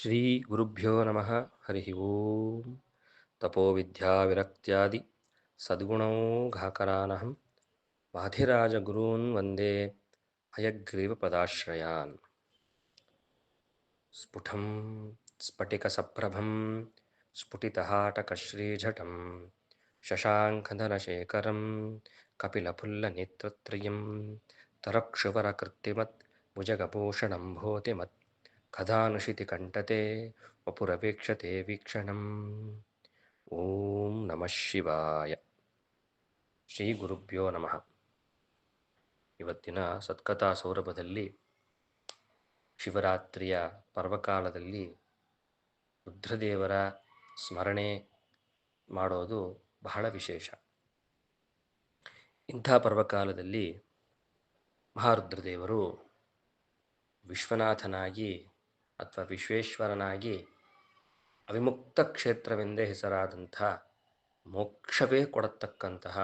श्रीगुरुभ्यो नमः। हरिः ओं तपोविद्याविरक्त्यादि सद्गुणौघाकरानहं वाधिराजगुरून् वन्दे हयग्रीवपदाश्रयान् स्फुटं स्फटिकसप्रभं स्फुटितहाटकश्रीझटं शशाङ्कधनशेखरं कपिलपुल्लनेत्रत्रयं तरक्षुवरकृत्तिमत् भुजगभूषणं भोतिमत् ಕಥಾನುಶಿತಿ ಕಂಠತೆ ವಪುರಪೇಕ್ಷತೆ ವೀಕ್ಷಣಂ. ಓಂ ನಮಃ ಶಿವಾಯ. ಶ್ರೀ ಗುರುಭ್ಯೋ ನಮಃ. ಇವತ್ತಿನ ಸತ್ಕಥಾ ಸೌರಭದಲ್ಲಿ ಶಿವರಾತ್ರಿಯ ಪರ್ವಕಾಲದಲ್ಲಿ ರುದ್ರದೇವರ ಸ್ಮರಣೆ ಮಾಡೋದು ಬಹಳ ವಿಶೇಷ. ಇಂಥ ಪರ್ವಕಾಲದಲ್ಲಿ ಮಹಾರುದ್ರದೇವರು ವಿಶ್ವನಾಥನಾಗಿ ಅಥವಾ ವಿಶ್ವೇಶ್ವರನಾಗಿ ಅವಿಮುಕ್ತ ಕ್ಷೇತ್ರವೆಂದೇ ಹೆಸರಾದಂಥ ಮೋಕ್ಷವೇ ಕೊಡತಕ್ಕಂತಹ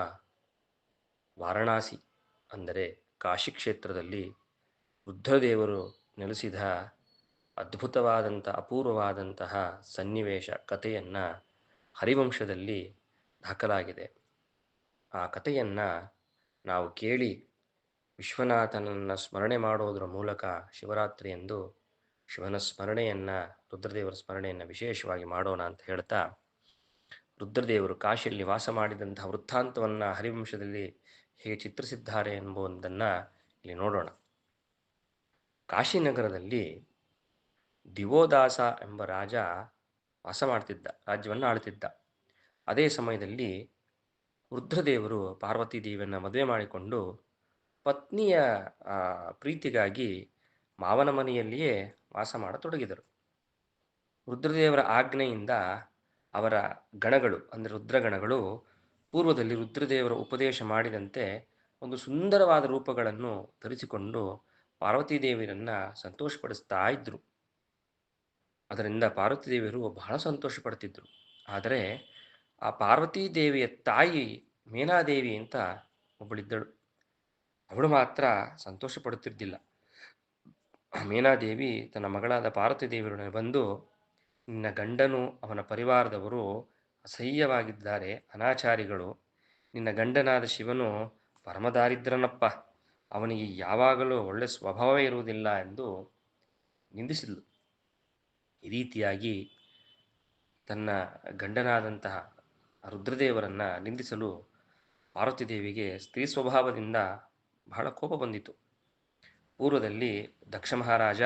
ವಾರಣಾಸಿ ಅಂದರೆ ಕಾಶಿ ಕ್ಷೇತ್ರದಲ್ಲಿ ರುದ್ರದೇವರು ನೆಲೆಸಿದ ಅದ್ಭುತವಾದಂಥ ಅಪೂರ್ವವಾದಂತಹ ಸನ್ನಿವೇಶ ಕಥೆಯನ್ನು ಹರಿವಂಶದಲ್ಲಿ ದಾಖಲಾಗಿದೆ. ಆ ಕಥೆಯನ್ನು ನಾವು ಕೇಳಿ ವಿಶ್ವನಾಥನನ್ನು ಸ್ಮರಣೆ ಮಾಡೋದರ ಮೂಲಕ ಶಿವರಾತ್ರಿ ಎಂದು ಶಿವನ ಸ್ಮರಣೆಯನ್ನು, ರುದ್ರದೇವರ ಸ್ಮರಣೆಯನ್ನು ವಿಶೇಷವಾಗಿ ಮಾಡೋಣ ಅಂತ ಹೇಳ್ತಾ, ರುದ್ರದೇವರು ಕಾಶಿಯಲ್ಲಿ ವಾಸ ಮಾಡಿದಂತಹ ವೃತ್ತಾಂತವನ್ನು ಹರಿವಂಶದಲ್ಲಿ ಹೇಗೆ ಚಿತ್ರಿಸಿದ್ದಾರೆ ಎಂಬುದನ್ನ ಇಲ್ಲಿ ನೋಡೋಣ. ಕಾಶಿನಗರದಲ್ಲಿ ದಿವೋದಾಸ ಎಂಬ ರಾಜ ವಾಸ ಮಾಡ್ತಿದ್ದ, ರಾಜ್ಯವನ್ನು ಆಳ್ತಿದ್ದ. ಅದೇ ಸಮಯದಲ್ಲಿ ರುದ್ರದೇವರು ಪಾರ್ವತಿ ದೇವಿಯನ್ನು ಮದುವೆ ಮಾಡಿಕೊಂಡು ಪತ್ನಿಯ ಪ್ರೀತಿಗಾಗಿ ಮಾವನ ಮನೆಯಲ್ಲಿಯೇ ವಾಸ ಮಾಡತೊಡಗಿದರು. ರುದ್ರದೇವರ ಆಜ್ಞೆಯಿಂದ ಅವರ ಗಣಗಳು, ಅಂದರೆ ರುದ್ರಗಣಗಳು, ಪೂರ್ವದಲ್ಲಿ ರುದ್ರದೇವರ ಉಪದೇಶ ಮಾಡಿದಂತೆ ಒಂದು ಸುಂದರವಾದ ರೂಪಗಳನ್ನು ಧರಿಸಿಕೊಂಡು ಪಾರ್ವತಿ ದೇವಿಯರನ್ನು ಸಂತೋಷಪಡಿಸ್ತಾ ಇದ್ದರು ಅದರಿಂದ ಪಾರ್ವತಿ ದೇವಿಯರು ಬಹಳ ಸಂತೋಷ ಪಡ್ತಿದ್ರು ಆದರೆ ಆ ಪಾರ್ವತಿ ದೇವಿಯ ತಾಯಿ ಮೇನಾದೇವಿ ಅಂತ ಒಬ್ಬಳಿದ್ದಳು. ಅವಳು ಮಾತ್ರ ಸಂತೋಷ ಪಡುತ್ತಿದ್ದಿಲ್ಲ ಮೇನಾದೇವಿ ತನ್ನ ಮಗಳಾದ ಪಾರ್ವತಿ ದೇವಿಯೊಡನೆ ಬಂದು ನಿನ್ನ ಗಂಡನು ಅವನ ಪರಿವಾರದವರು ಅಸಹ್ಯವಾಗಿದ್ದಾರೆ, ಅನಾಚಾರಿಗಳು. ನಿನ್ನ ಗಂಡನಾದ ಶಿವನು ಪರಮದಾರಿದ್ರನಪ್ಪ. ಅವನಿಗೆ ಯಾವಾಗಲೂ ಒಳ್ಳೆ ಸ್ವಭಾವವೇ ಇರುವುದಿಲ್ಲ ಎಂದು ನಿಂದಿಸಿದ್ಲು. ಈ ರೀತಿಯಾಗಿ ತನ್ನ ಗಂಡನಾದಂತಹ ರುದ್ರದೇವರನ್ನು ನಿಂದಿಸಲು ಪಾರ್ವತಿ ದೇವಿಗೆ ಸ್ತ್ರೀ ಸ್ವಭಾವದಿಂದ ಬಹಳ ಕೋಪ ಬಂದಿತು ಪೂರ್ವದಲ್ಲಿ ದಕ್ಷ ಮಹಾರಾಜ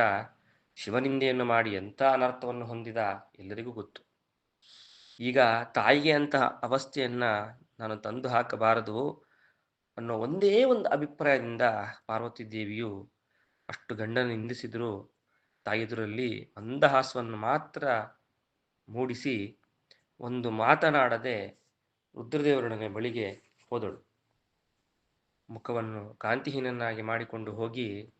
ಶಿವನಿಂದೆಯನ್ನು ಮಾಡಿ ಎಂಥ ಅನರ್ಥವನ್ನು ಹೊಂದಿದ ಎಲ್ಲರಿಗೂ ಗೊತ್ತು. ಈಗ ತಾಯಿಗೆ ಅಂತಹ ಅವಸ್ಥೆಯನ್ನು ನಾನು ತಂದು ಹಾಕಬಾರದು ಅನ್ನೋ ಒಂದೇ ಒಂದು ಅಭಿಪ್ರಾಯದಿಂದ ಪಾರ್ವತಿ ದೇವಿಯು ಅಷ್ಟು ಗಂಡನ ನಿಂದಿಸಿದರೂ ತಾಯಿದುರಲ್ಲಿ ಮಂದಹಾಸವನ್ನು ಮಾತ್ರ ಮೂಡಿಸಿ ಒಂದು ಮಾತನಾಡದೆ ರುದ್ರದೇವರೊಡನೆ ಬಳಿಗೆ ಹೋದಳು. ಮುಖವನ್ನು ಕಾಂತಿಹೀನನ್ನಾಗಿ ಮಾಡಿಕೊಂಡು ಹೋಗಿ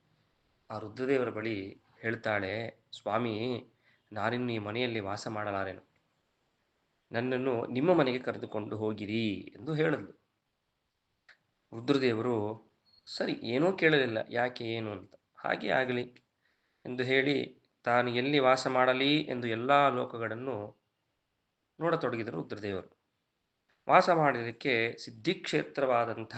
ಆ ರುದ್ರದೇವರ ಬಳಿ ಹೇಳ್ತಾಳೆ, ಸ್ವಾಮಿ, ನಾನಿನ್ನು ಈ ಮನೆಯಲ್ಲಿ ವಾಸ ಮಾಡಲಾರೆನು. ನನ್ನನ್ನು ನಿಮ್ಮ ಮನೆಗೆ ಕರೆದುಕೊಂಡು ಹೋಗಿರಿ ಎಂದು ಹೇಳಿದ್ಲು. ರುದ್ರದೇವರು, ಸರಿ, ಏನೂ ಕೇಳಲಿಲ್ಲ, ಯಾಕೆ ಏನು ಅಂತ. ಹಾಗೆ ಆಗಲಿ ಎಂದು ಹೇಳಿ ತಾನು ಎಲ್ಲಿ ವಾಸ ಮಾಡಲಿ ಎಂದು ಎಲ್ಲ ಲೋಕಗಳನ್ನು ನೋಡತೊಡಗಿದರು ರುದ್ರದೇವರು. ವಾಸ ಮಾಡಲಿಕ್ಕೆ ಸಿದ್ಧಿಕ್ಷೇತ್ರವಾದಂಥ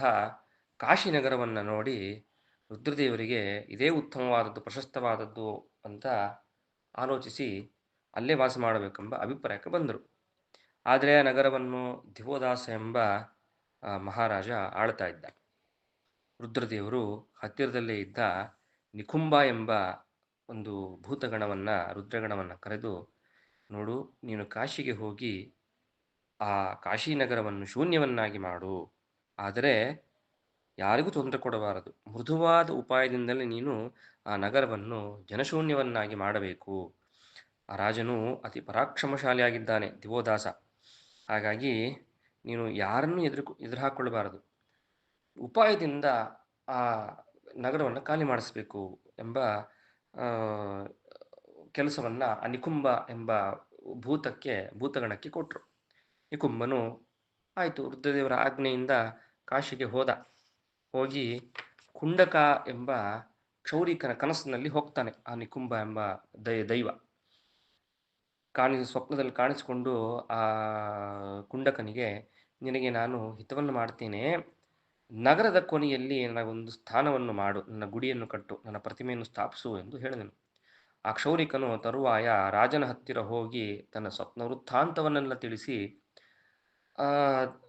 ಕಾಶಿನಗರವನ್ನು ನೋಡಿ ರುದ್ರದೇವರಿಗೆ ಇದೇ ಉತ್ತಮವಾದದ್ದು, ಪ್ರಶಸ್ತವಾದದ್ದು ಅಂತ ಆಲೋಚಿಸಿ ಅಲ್ಲೇ ವಾಸ ಮಾಡಬೇಕೆಂಬ ಅಭಿಪ್ರಾಯಕ್ಕೆ ಬಂದರು. ಆದರೆ ನಗರವನ್ನು ದಿವೋದಾಸ ಎಂಬ ಮಹಾರಾಜ ಆಳ್ತಾ ಇದ್ದ. ರುದ್ರದೇವರು ಹತ್ತಿರದಲ್ಲೇ ಇದ್ದ ನಿಕುಂಬ ಎಂಬ ಒಂದು ಭೂತಗಣವನ್ನು, ರುದ್ರಗಣವನ್ನು ಕರೆದು, ನೋಡು, ನೀನು ಕಾಶಿಗೆ ಹೋಗಿ ಆ ಕಾಶಿನಗರವನ್ನು ಶೂನ್ಯವನ್ನಾಗಿ ಮಾಡು. ಆದರೆ ಯಾರಿಗೂ ತೊಂದರೆ ಕೊಡಬಾರದು. ಮೃದುವಾದ ಉಪಾಯದಿಂದಲೇ ನೀನು ಆ ನಗರವನ್ನು ಜನಶೂನ್ಯವನ್ನಾಗಿ ಮಾಡಬೇಕು. ಆ ರಾಜನು ಅತಿ ಪರಾಕ್ರಮಶಾಲಿಯಾಗಿದ್ದಾನೆ, ದಿವೋದಾಸ. ಹಾಗಾಗಿ ನೀನು ಯಾರನ್ನು ಎದುರು ಎದುರು ಹಾಕ್ಕೊಳ್ಬಾರದು ಉಪಾಯದಿಂದ ಆ ನಗರವನ್ನು ಖಾಲಿ ಮಾಡಿಸ್ಬೇಕು ಎಂಬ ಕೆಲಸವನ್ನು ಆ ನಿಕುಂಬ ಎಂಬ ಭೂತಕ್ಕೆ, ಭೂತಗಣಕ್ಕೆ ಕೊಟ್ಟರು ನಿಕುಂಬನು ಆಯಿತು, ವೃದ್ಧದೇವರ ಆಜ್ಞೆಯಿಂದ ಕಾಶಿಗೆ ಹೋದ. ಹೋಗಿ ಕುಂಡಕ ಎಂಬ ಕ್ಷೌರಿಕನ ಕನಸಿನಲ್ಲಿ ಹೋಗ್ತಾನೆ ಆ ನಿಕುಂಬ ಎಂಬ ದೈ, ದೈವ. ಕಾಣಿ, ಸ್ವಪ್ನದಲ್ಲಿ ಕಾಣಿಸಿಕೊಂಡು ಆ ಕುಂಡಕನಿಗೆ, ನಿನಗೆ ನಾನು ಹಿತವನ್ನು ಮಾಡ್ತೇನೆ. ನಗರದ ಕೊನೆಯಲ್ಲಿ ನನಗೊಂದು ಸ್ಥಾನವನ್ನು ಮಾಡು. ನನ್ನ ಗುಡಿಯನ್ನು ಕಟ್ಟು. ನನ್ನ ಪ್ರತಿಮೆಯನ್ನು ಸ್ಥಾಪಿಸು ಎಂದು ಹೇಳಿದನು. ಆ ಕ್ಷೌರಿಕನು ತರುವಾಯ ರಾಜನ ಹತ್ತಿರ ಹೋಗಿ ತನ್ನ ಸ್ವಪ್ನ ವೃತ್ತಾಂತವನ್ನೆಲ್ಲ ತಿಳಿಸಿ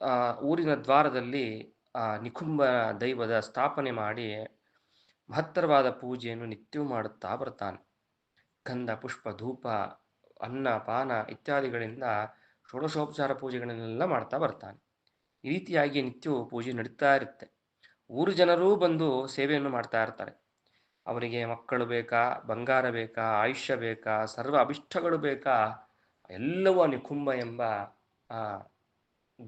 ಆ ಊರಿನ ದ್ವಾರದಲ್ಲಿ ಆ ನಿಕುಂಬ ದೈವದ ಸ್ಥಾಪನೆ ಮಾಡಿ ಮಹತ್ತರವಾದ ಪೂಜೆಯನ್ನು ನಿತ್ಯವೂ ಮಾಡುತ್ತಾ ಬರ್ತಾನೆ. ಗಂಧ, ಪುಷ್ಪ, ಧೂಪ, ಅನ್ನ, ಪಾನ ಇತ್ಯಾದಿಗಳಿಂದ ಷೋಡಶೋಪಚಾರ ಪೂಜೆಗಳನ್ನೆಲ್ಲ ಮಾಡ್ತಾ ಬರ್ತಾನೆ. ಈ ರೀತಿಯಾಗಿ ನಿತ್ಯವೂ ಪೂಜೆ ನಡೀತಾ ಇರುತ್ತೆ. ಊರು ಜನರೂ ಬಂದು ಸೇವೆಯನ್ನು ಮಾಡ್ತಾ ಇರ್ತಾರೆ. ಅವರಿಗೆ ಮಕ್ಕಳು ಬೇಕಾ, ಬಂಗಾರ ಬೇಕಾ, ಆಯುಷ್ಯ ಬೇಕಾ, ಸರ್ವ ಅಭಿಷ್ಟಗಳು ಬೇಕಾ, ಎಲ್ಲವೂ ನಿಕುಂಬ ಎಂಬ ಆ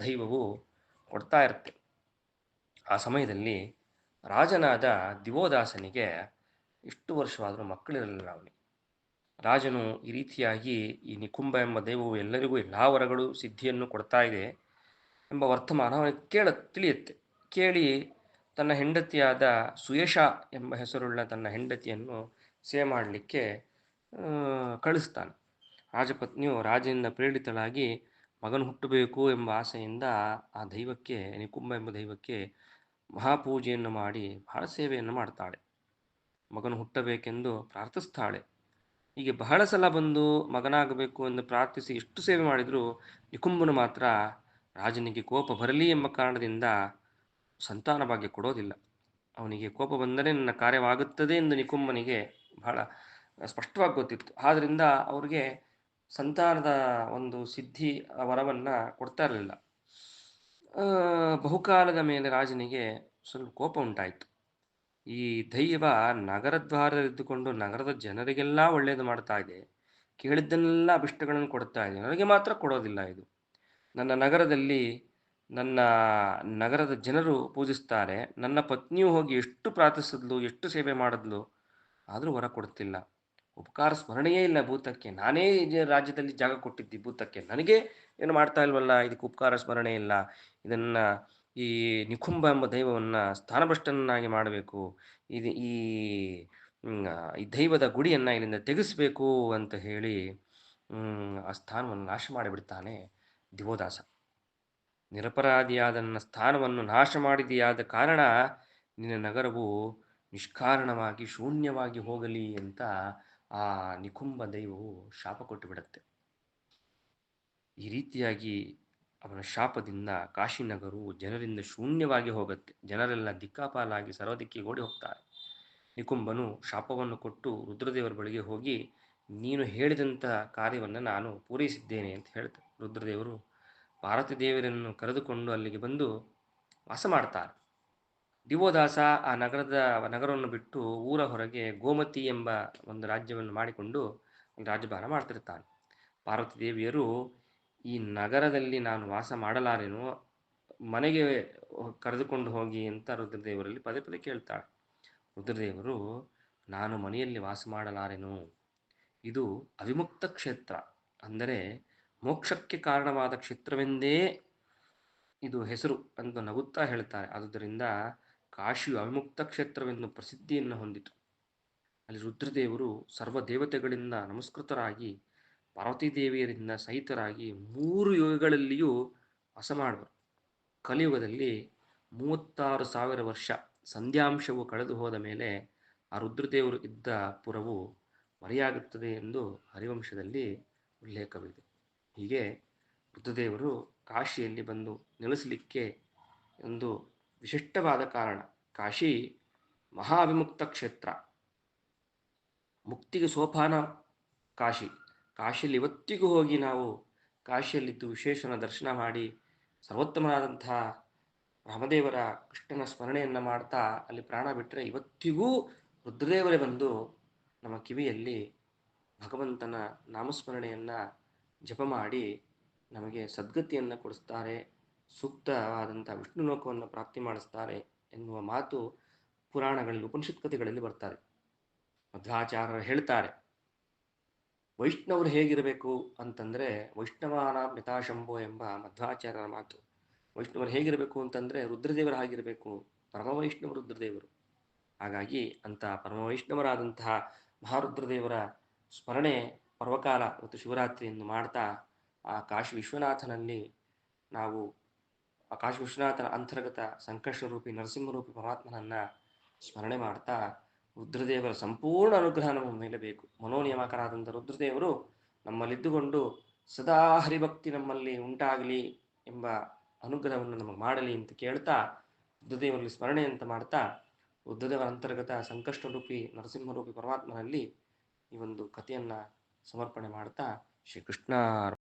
ದೈವವು ಕೊಡ್ತಾ ಇರುತ್ತೆ. ಆ ಸಮಯದಲ್ಲಿ ರಾಜನಾದ ದಿವೋದಾಸನಿಗೆ ಇಷ್ಟು ವರ್ಷವಾದರೂ ಮಕ್ಕಳಿರಲಿಲ್ಲ ಅವನಿಗೆ. ರಾಜನು ಈ ರೀತಿಯಾಗಿ ಈ ನಿಕುಂಬ ಎಂಬ ದೈವವು ಎಲ್ಲರಿಗೂ ಎಲ್ಲ ವರಗಳು ಸಿದ್ಧಿಯನ್ನು ಕೊಡ್ತಾ ಇದೆ ಎಂಬ ವರ್ತಮಾನ ಅವನಿಗೆ ಕೇಳ ತಿಳಿಯುತ್ತೆ. ಕೇಳಿ ತನ್ನ ಹೆಂಡತಿಯಾದ ಸುಯೇಶ ಎಂಬ ಹೆಸರುಳ್ಳ ತನ್ನ ಹೆಂಡತಿಯನ್ನು ಸೇ ಮಾಡಲಿಕ್ಕೆ ಕಳಿಸ್ತಾನೆ. ರಾಜಪತ್ನಿಯು ರಾಜನಿಂದ ಪ್ರೇರಿತಳಾಗಿ ಮಗನು ಹುಟ್ಟಬೇಕು ಎಂಬ ಆಸೆಯಿಂದ ಆ ದೈವಕ್ಕೆ ನಿಕುಂಬ ಎಂಬ ದೈವಕ್ಕೆ ಮಹಾಪೂಜೆಯನ್ನು ಮಾಡಿ ಬಹಳ ಸೇವೆಯನ್ನು ಮಾಡ್ತಾಳೆ. ಮಗನು ಹುಟ್ಟಬೇಕೆಂದು ಪ್ರಾರ್ಥಿಸ್ತಾಳೆ. ಹೀಗೆ ಬಹಳ ಸಲ ಬಂದು ಮಗನಾಗಬೇಕು ಎಂದು ಪ್ರಾರ್ಥಿಸಿ ಎಷ್ಟು ಸೇವೆ ಮಾಡಿದರೂ ನಿಕುಂಬನು ಮಾತ್ರ ರಾಜನಿಗೆ ಕೋಪ ಬರಲಿ ಎಂಬ ಕಾರಣದಿಂದ ಸಂತಾನ ಭಾಗ್ಯ ಕೊಡೋದಿಲ್ಲ. ಅವನಿಗೆ ಕೋಪ ಬಂದರೆ ನನ್ನ ಕಾರ್ಯವಾಗುತ್ತದೆ ಎಂದು ನಿಕುಂಬನಿಗೆ ಬಹಳ ಸ್ಪಷ್ಟವಾಗಿ ಗೊತ್ತಿತ್ತು. ಆದ್ದರಿಂದ ಅವ್ರಿಗೆ ಸಂತಾನದ ಒಂದು ಸಿದ್ಧಿ ವರವನ್ನು ಕೊಡ್ತಾ ಇರಲಿಲ್ಲ. ಬಹುಕಾಲದ ಮೇಲೆ ರಾಜನಿಗೆ ಸ್ವಲ್ಪ ಕೋಪ ಉಂಟಾಯಿತು. ಈ ದೈವ ನಗರದ್ವಾರದಲ್ಲಿದ್ದುಕೊಂಡು ನಗರದ ಜನರಿಗೆಲ್ಲ ಒಳ್ಳೆಯದು ಮಾಡ್ತಾ ಇದೆ. ಕೇಳಿದ್ದನ್ನೆಲ್ಲ ಅಭಿಷ್ಟಗಳನ್ನು ಕೊಡ್ತಾ ಇದೆ. ನನಗೆ ಮಾತ್ರ ಕೊಡೋದಿಲ್ಲ ಇದು. ನನ್ನ ನಗರದಲ್ಲಿ ನನ್ನ ನಗರದ ಜನರು ಪೂಜಿಸ್ತಾರೆ. ನನ್ನ ಪತ್ನಿಯು ಹೋಗಿ ಎಷ್ಟು ಪ್ರಾರ್ಥಿಸಿದ್ಲು, ಎಷ್ಟು ಸೇವೆ ಮಾಡಿದ್ಲು, ಆದರೂ ವರ ಕೊಡ್ತಿಲ್ಲ. ಉಪಕಾರ ಸ್ಮರಣೆಯೇ ಇಲ್ಲ ಭೂತಕ್ಕೆ. ನಾನೇ ರಾಜ್ಯದಲ್ಲಿ ಜಾಗ ಕೊಟ್ಟಿದ್ದಿ ಭೂತಕ್ಕೆ. ನನಗೆ ಏನು ಮಾಡ್ತಾ ಇಲ್ವಲ್ಲ? ಇದಕ್ಕೆ ಉಪಕಾರ ಸ್ಮರಣೆ ಇಲ್ಲ. ಇದನ್ನು ಈ ನಿಕುಂಬ ಎಂಬ ದೈವವನ್ನು ಸ್ಥಾನಭ್ರಷ್ಟನ್ನಾಗಿ ಮಾಡಬೇಕು. ಇದು ಈ ಈ ದೈವದ ಗುಡಿಯನ್ನು ಇಲ್ಲಿಂದ ತೆಗೆಸಬೇಕು ಅಂತ ಹೇಳಿ ಆ ಸ್ಥಾನವನ್ನು ನಾಶ ಮಾಡಿಬಿಡ್ತಾನೆ ದಿವೋದಾಸ. ನಿರಪರಾಧಿಯಾದ ನನ್ನ ಸ್ಥಾನವನ್ನು ನಾಶ ಮಾಡಿದೆಯಾದ ಕಾರಣ ನಿನ್ನ ನಗರವು ನಿಷ್ಕಾರಣವಾಗಿ ಶೂನ್ಯವಾಗಿ ಹೋಗಲಿ ಅಂತ ಆ ನಿಕುಂಬ ದೈವವು ಶಾಪ ಕೊಟ್ಟು ಬಿಡುತ್ತೆ ಈ ರೀತಿಯಾಗಿ ಅವನ ಶಾಪದಿಂದ ಕಾಶಿನಗರವು ಜನರಿಂದ ಶೂನ್ಯವಾಗಿ ಹೋಗುತ್ತೆ. ಜನರೆಲ್ಲ ದಿಕ್ಕಾಪಾಲಾಗಿ ಸರ್ವದಿಕ್ಕಿ ಓಡಿ ಹೋಗ್ತಾರೆ. ನಿಕುಂಬನು ಶಾಪವನ್ನು ಕೊಟ್ಟು ರುದ್ರದೇವರ ಬಳಿಗೆ ಹೋಗಿ, ನೀನು ಹೇಳಿದಂಥ ಕಾರ್ಯವನ್ನು ನಾನು ಪೂರೈಸಿದ್ದೇನೆ ಅಂತ ಹೇಳ್ತಾರೆ ರುದ್ರದೇವರು ಭಾರತ ದೇವರನ್ನು ಕರೆದುಕೊಂಡು ಅಲ್ಲಿಗೆ ಬಂದು ವಾಸ ಮಾಡ್ತಾರೆ. ದಿವೋದಾಸ ಆ ನಗರದ ನಗರವನ್ನು ಬಿಟ್ಟು ಊರ ಹೊರಗೆ ಗೋಮತಿ ಎಂಬ ಒಂದು ರಾಜ್ಯವನ್ನು ಮಾಡಿಕೊಂಡು ರಾಜ್ಯಭಾರ ಮಾಡ್ತಿರ್ತಾನೆ. ಪಾರ್ವತಿ ದೇವಿಯರು ಈ ನಗರದಲ್ಲಿ ನಾನು ವಾಸ ಮಾಡಲಾರೇನು ಮನೆಗೆ ಕರೆದುಕೊಂಡು ಹೋಗಿ ಅಂತ ರುದ್ರದೇವರಲ್ಲಿ ಪದೇ ಪದೇ ಕೇಳ್ತಾಳೆ. ರುದ್ರದೇವರು, ನಾನು ಮನೆಯಲ್ಲಿ ವಾಸ ಮಾಡಲಾರೆನು? ಇದು ಅವಿಮುಕ್ತ ಕ್ಷೇತ್ರ. ಅಂದರೆ ಮೋಕ್ಷಕ್ಕೆ ಕಾರಣವಾದ ಕ್ಷೇತ್ರವೆಂದೇ ಇದು ಹೆಸರು ಅಂತ ನಗುತ್ತಾ ಹೇಳ್ತಾರೆ. ಆದುದರಿಂದ ಕಾಶಿಯು ಅವಿಮುಕ್ತ ಕ್ಷೇತ್ರವೆಂದು ಪ್ರಸಿದ್ಧಿಯನ್ನು ಹೊಂದಿತು. ಅಲ್ಲಿ ರುದ್ರದೇವರು ಸರ್ವ ದೇವತೆಗಳಿಂದ ನಮಸ್ಕೃತರಾಗಿ ಪಾರ್ವತಿ ದೇವಿಯರಿಂದ ಸಹಿತರಾಗಿ ಮೂರು ಯುಗಗಳಲ್ಲಿಯೂ ವಾಸ ಮಾಡುವರು. ಕಲಿಯುಗದಲ್ಲಿ ಮೂವತ್ತಾರು ಸಾವಿರ ವರ್ಷ ಸಂಧ್ಯಾಂಶವು ಕಳೆದು ಹೋದ ಮೇಲೆ ಆ ರುದ್ರದೇವರು ಇದ್ದ ಪುರವು ಮರೆಯಾಗುತ್ತದೆ ಎಂದು ಹರಿವಂಶದಲ್ಲಿ ಉಲ್ಲೇಖವಿದೆ. ಹೀಗೆ ರುದ್ರದೇವರು ಕಾಶಿಯಲ್ಲಿ ಬಂದು ನೆಲೆಸಲಿಕ್ಕೆ ಒಂದು ವಿಶಿಷ್ಟವಾದ ಕಾರಣ. ಕಾಶಿ ಮಹಾವಿಮುಕ್ತ ಕ್ಷೇತ್ರ. ಮುಕ್ತಿಗೆ ಸೋಪಾನ ಕಾಶಿ. ಕಾಶಿಯಲ್ಲಿ ಇವತ್ತಿಗೂ ಹೋಗಿ ನಾವು ಕಾಶಿಯಲ್ಲಿದ್ದು ವಿಶೇಷನ ದರ್ಶನ ಮಾಡಿ ಸರ್ವೋತ್ತಮನಾದಂತಹ ರಾಮದೇವರ ಕೃಷ್ಣನ ಸ್ಮರಣೆಯನ್ನು ಮಾಡ್ತಾ ಅಲ್ಲಿ ಪ್ರಾಣ ಬಿಟ್ಟರೆ ಇವತ್ತಿಗೂ ರುದ್ರದೇವರೇ ಬಂದು ನಮ್ಮ ಕಿವಿಯಲ್ಲಿ ಭಗವಂತನ ನಾಮಸ್ಮರಣೆಯನ್ನು ಜಪ ಮಾಡಿ ನಮಗೆ ಸದ್ಗತಿಯನ್ನು ಕೊಡಿಸ್ತಾರೆ. ಸೂಕ್ತವಾದಂಥ ವಿಷ್ಣು ಲೋಕವನ್ನು ಪ್ರಾಪ್ತಿ ಮಾಡಿಸ್ತಾರೆ ಎನ್ನುವ ಮಾತು ಪುರಾಣಗಳಲ್ಲಿ ಉಪನಿಷತ್ ಕಥೆಗಳಲ್ಲಿ ಬರ್ತಾರೆ. ಮಧ್ವಾಚಾರ್ಯರು ಹೇಳ್ತಾರೆ, ವೈಷ್ಣವರು ಹೇಗಿರಬೇಕು ಅಂತಂದರೆ, ವೈಷ್ಣವಾನ ಮಿತಾಶಂಭೋ ಎಂಬ ಮಧ್ವಾಚಾರ್ಯರ ಮಾತು. ವೈಷ್ಣವರು ಹೇಗಿರಬೇಕು ಅಂತಂದರೆ, ರುದ್ರದೇವರ ಪರಮ ಪರಮವೈಷ್ಣವ ರುದ್ರದೇವರು. ಹಾಗಾಗಿ ಅಂತ ಪರಮವೈಷ್ಣವರಾದಂತಹ ಮಹಾರುದ್ರದೇವರ ಸ್ಮರಣೆ ಪರ್ವಕಾಲ ಮತ್ತು ಶಿವರಾತ್ರಿಯನ್ನು ಮಾಡ್ತಾ, ಆ ಕಾಶಿ ವಿಶ್ವನಾಥನಲ್ಲಿ ನಾವು ಆ ಕಾಶಿ ವಿಶ್ವನಾಥನ ಅಂತರ್ಗತ ಸಂಕಷ್ಟರೂಪಿ ನರಸಿಂಹರೂಪಿ ಪರಮಾತ್ಮನನ್ನ ಸ್ಮರಣೆ ಮಾಡ್ತಾ ರುದ್ರದೇವರ ಸಂಪೂರ್ಣ ಅನುಗ್ರಹ ನಮ್ಮ ಮೇಲೆ ಬೇಕು ಮನೋನಿಯಮಕರಾದಂಥ ರುದ್ರದೇವರು ನಮ್ಮಲ್ಲಿದ್ದುಕೊಂಡು ಸದಾ ಹರಿಭಕ್ತಿ ನಮ್ಮಲ್ಲಿ ಉಂಟಾಗಲಿ ಎಂಬ ಅನುಗ್ರಹವನ್ನು ನಮಗೆ ಮಾಡಲಿ ಅಂತ ಕೇಳ್ತಾ ರುದ್ರದೇವರಲ್ಲಿ ಸ್ಮರಣೆ ಅಂತ ಮಾಡ್ತಾ ರುದ್ರದೇವರ ಅಂತರ್ಗತ ಸಂಕಷ್ಟರೂಪಿ ನರಸಿಂಹರೂಪಿ ಪರಮಾತ್ಮನಲ್ಲಿ ಈ ಒಂದು ಕಥೆಯನ್ನ ಸಮರ್ಪಣೆ ಮಾಡ್ತಾ ಶ್ರೀಕೃಷ್ಣ